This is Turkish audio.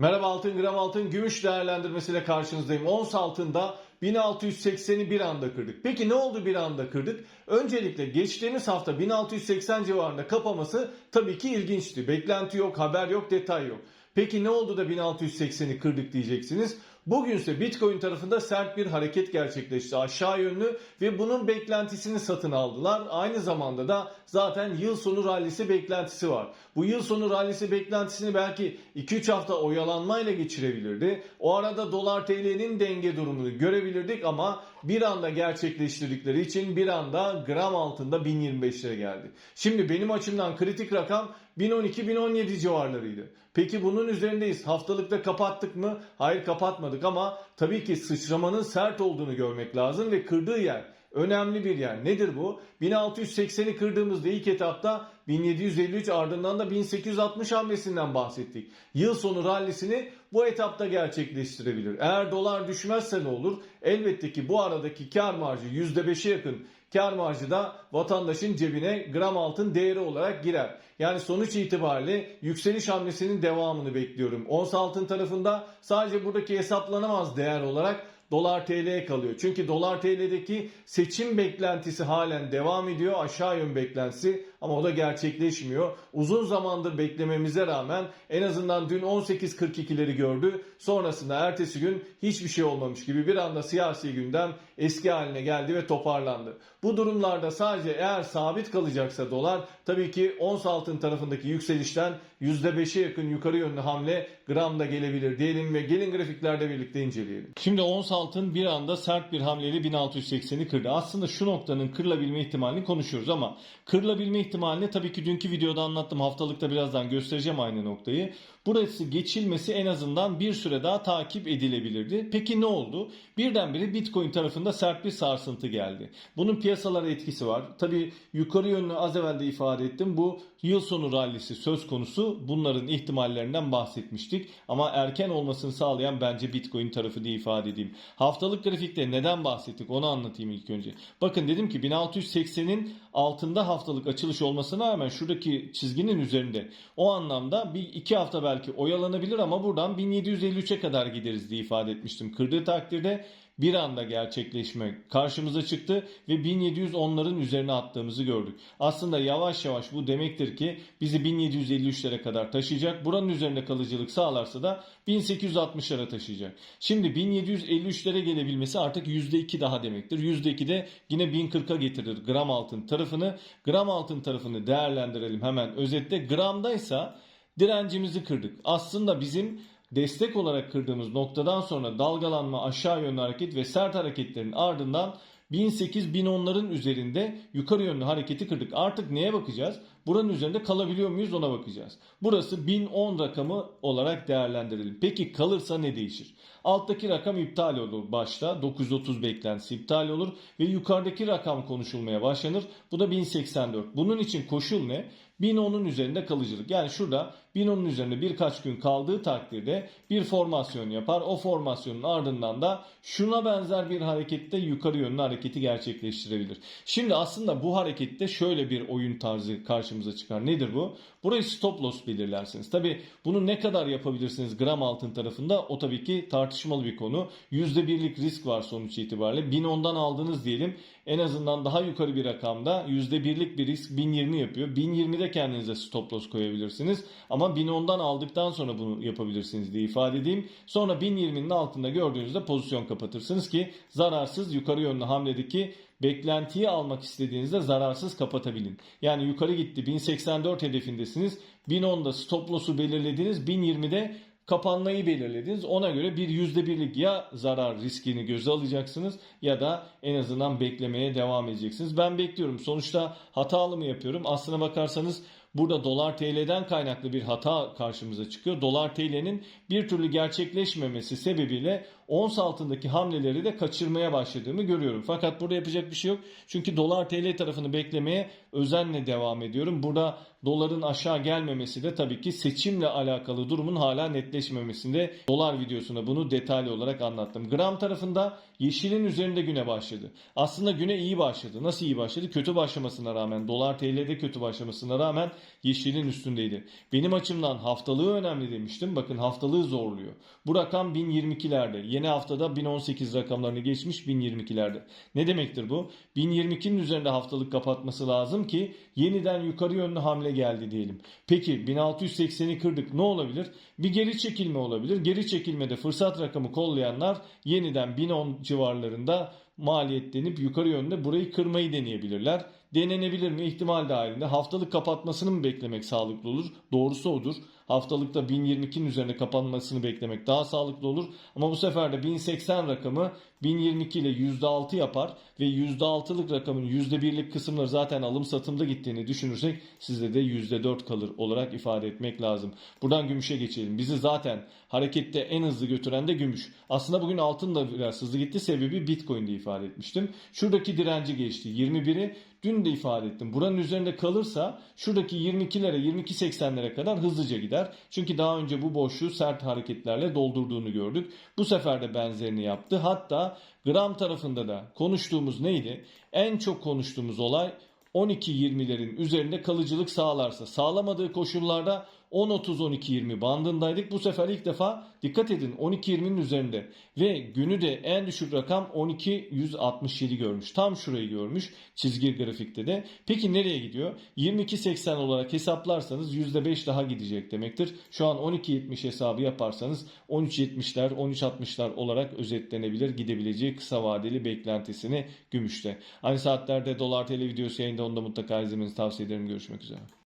Merhaba altın gram altın gümüş değerlendirmesiyle karşınızdayım. Ons altında 1680'i bir anda kırdık. Peki ne oldu bir anda kırdık? Öncelikle geçtiğimiz hafta 1680 civarında kapaması tabii ki ilginçti. Beklenti yok, haber yok, detay yok. Peki ne oldu da 1680'i kırdık diyeceksiniz. Bugünse Bitcoin tarafında sert bir hareket gerçekleşti aşağı yönlü ve bunun beklentisini satın aldılar. Aynı zamanda da zaten yıl sonu rallisi beklentisi var. Bu yıl sonu rallisi beklentisini belki 2-3 hafta oyalanmayla geçirebilirdi. O arada dolar TL'nin denge durumunu görebilirdik ama bir anda gerçekleştirdikleri için bir anda gram altında 1025'lere geldi. Şimdi benim açımdan kritik rakam 1012-1017 civarlarıydı. Peki bunun üzerindeyiz. Haftalıkta kapattık mı? Hayır kapatmadık ama tabii ki sıçramanın sert olduğunu görmek lazım ve kırdığı yer önemli bir yer. Nedir bu? 1680'i kırdığımızda ilk etapta 1753 ardından da 1860 hamlesinden bahsettik. Yıl sonu rallisini bu etapta gerçekleştirebilir. Eğer dolar düşmezse ne olur? Elbette ki bu aradaki kar marjı %5'e yakın kar marjı da vatandaşın cebine gram altın değeri olarak girer. Yani sonuç itibariyle yükseliş hamlesinin devamını bekliyorum. Ons altın tarafında sadece buradaki hesaplanamaz değer olarak dolar TL'ye kalıyor. Çünkü dolar TL'deki seçim beklentisi halen devam ediyor. Aşağı yön beklentisi ama o da gerçekleşmiyor. Uzun zamandır beklememize rağmen en azından dün 18.42'leri gördü. Sonrasında ertesi gün hiçbir şey olmamış gibi bir anda siyasi gündem eski haline geldi ve toparlandı. Bu durumlarda sadece eğer sabit kalacaksa dolar tabii ki ons altın tarafındaki yükselişten %5'e yakın yukarı yönlü hamle gramda gelebilir diyelim ve gelin grafiklerde birlikte inceleyelim. Şimdi ons altın bir anda sert bir hamleyle 1680'i kırdı. Aslında şu noktanın kırılabilme ihtimalini konuşuyoruz ama kırılabilme ihtimalini tabii ki dünkü videoda anlattım. Haftalıkta birazdan göstereceğim aynı noktayı. Burası geçilmesi en azından bir süre daha takip edilebilirdi. Peki ne oldu? Birdenbire Bitcoin tarafında sert bir sarsıntı geldi. Bunun piyasalara etkisi var. Tabii yukarı yönlü az evvel de ifade ettim. Bu yıl sonu rallisi söz konusu. Bunların ihtimallerinden bahsetmiştik. Ama erken olmasını sağlayan bence Bitcoin tarafı diye ifade edeyim. Haftalık grafikte neden bahsettik onu anlatayım ilk önce. Bakın dedim ki 1680'in altında haftalık açılış olmasına rağmen şuradaki çizginin üzerinde. O anlamda bir iki hafta belki oyalanabilir ama buradan 1753'e kadar gideriz diye ifade etmiştim. Kırdığı takdirde bir anda gerçekleşme karşımıza çıktı ve 1710'ların üzerine attığımızı gördük. Aslında yavaş yavaş bu demektir ki bizi 1753'lere kadar taşıyacak. Buranın üzerinde kalıcılık sağlarsa da 1860'lara taşıyacak. Şimdi 1753'lere gelebilmesi artık %2 daha demektir. %2 de yine 1040'a getirir gram altın tarafını. Gram altın tarafını değerlendirelim hemen özetle. Gramdaysa direncimizi kırdık. Aslında bizim destek olarak kırdığımız noktadan sonra dalgalanma, aşağı yönlü hareket ve sert hareketlerin ardından 1008-1010'ların üzerinde yukarı yönlü hareketi kırdık. Artık neye bakacağız? Buranın üzerinde kalabiliyor muyuz ona bakacağız. Burası 1010 rakamı olarak değerlendirelim. Peki kalırsa ne değişir? Alttaki rakam iptal olur başta. 930 beklentisi iptal olur ve yukarıdaki rakam konuşulmaya başlanır. Bu da 1084. Bunun için koşul ne? 1010'un üzerinde kalıcılık. Yani şurada 1010'un üzerinde birkaç gün kaldığı takdirde bir formasyon yapar. O formasyonun ardından da şuna benzer bir harekette yukarı yönlü hareketi gerçekleştirebilir. Şimdi aslında bu harekette şöyle bir oyun tarzı karşımıza çıkar. Nedir bu? Burayı stop loss belirlersiniz. Tabi bunu ne kadar yapabilirsiniz gram altın tarafında o tabii ki tartışmalı bir konu. %1'lik risk var sonuç itibariyle. 1010'dan aldınız diyelim. En azından daha yukarı bir rakamda %1'lik bir risk 1020 yapıyor. 1020'de kendinize stop loss koyabilirsiniz. Ama 1010'dan aldıktan sonra bunu yapabilirsiniz diye ifade edeyim. Sonra 1020'nin altında gördüğünüzde pozisyon kapatırsınız ki zararsız yukarı yönlü hamledeki beklentiyi almak istediğinizde zararsız kapatabilin. Yani yukarı gitti 1084 hedefindesiniz. 1010'da stop loss'u belirlediniz. 1020'de kapanmayı belirlediniz. Ona göre bir %1'lik ya zarar riskini göze alacaksınız ya da en azından beklemeye devam edeceksiniz. Ben bekliyorum. Sonuçta hatalı mı yapıyorum? Aslına bakarsanız Burada dolar TL'den kaynaklı bir hata karşımıza çıkıyor. Dolar TL'nin bir türlü gerçekleşmemesi sebebiyle ons altındaki hamleleri de kaçırmaya başladığımı görüyorum. Fakat burada yapacak bir şey yok. Çünkü dolar TL tarafını beklemeye özenle devam ediyorum. Burada doların aşağı gelmemesi de tabii ki seçimle alakalı durumun hala netleşmemesinde dolar videosunda bunu detaylı olarak anlattım. Gram tarafında yeşilin üzerinde güne başladı. Aslında güne iyi başladı. Nasıl iyi başladı? Kötü başlamasına rağmen dolar TL'de kötü başlamasına rağmen yeşilin üstündeydi. Benim açımdan haftalığı önemli demiştim. Bakın haftalığı zorluyor. Bu rakam 1022'lerde. Yeni haftada 1018 rakamlarını geçmiş 1022'lerde. Ne demektir bu? 1022'nin üzerinde haftalık kapatması lazım ki yeniden yukarı yönlü hamle geldi diyelim. Peki 1680'i kırdık ne olabilir? Bir geri çekilme olabilir. Geri çekilmede fırsat rakamı kollayanlar yeniden 1010 civarlarında maliyetlenip yukarı yönde burayı kırmayı deneyebilirler. Denenebilir mi? İhtimal dahilinde. Haftalık kapatmasını mı beklemek sağlıklı olur? Doğrusu odur. Haftalıkta 1022'nin üzerine kapanmasını beklemek daha sağlıklı olur. Ama bu sefer de 1080 rakamı 1022 ile %6 yapar ve %6'lık rakamın %1'lik kısımları zaten alım satımda gittiğini düşünürsek sizde de %4 kalır olarak ifade etmek lazım. Buradan gümüşe geçelim. Bizi zaten harekette en hızlı götüren de gümüş. Aslında bugün altın da biraz hızlı gitti. Sebebi Bitcoin'de ifade etmiştim. Şuradaki direnci geçti. 21'i dün de ifade ettim. Buranın üzerinde kalırsa şuradaki 22'lere 22.80'lere kadar hızlıca gider. Çünkü daha önce bu boşluğu sert hareketlerle doldurduğunu gördük. Bu sefer de benzerini yaptı. Hatta gram tarafında da konuştuğumuz neydi? En çok konuştuğumuz olay 12-20'lerin üzerinde kalıcılık sağlarsa sağlamadığı koşullarda 10-30-12-20 bandındaydık. Bu sefer ilk defa dikkat edin 12-20'nin üzerinde ve günü de en düşük rakam 12-167 görmüş. Tam şurayı görmüş çizgi grafikte de. Peki nereye gidiyor? 22-80 olarak hesaplarsanız %5 daha gidecek demektir. Şu an 12-70 hesabı yaparsanız 13-70'ler 13-60'lar olarak özetlenebilir gidebileceği kısa vadeli beklentisini gümüşte. Aynı saatlerde dolar tl videosu yayında onu da mutlaka izlemenizi tavsiye ederim. Görüşmek üzere.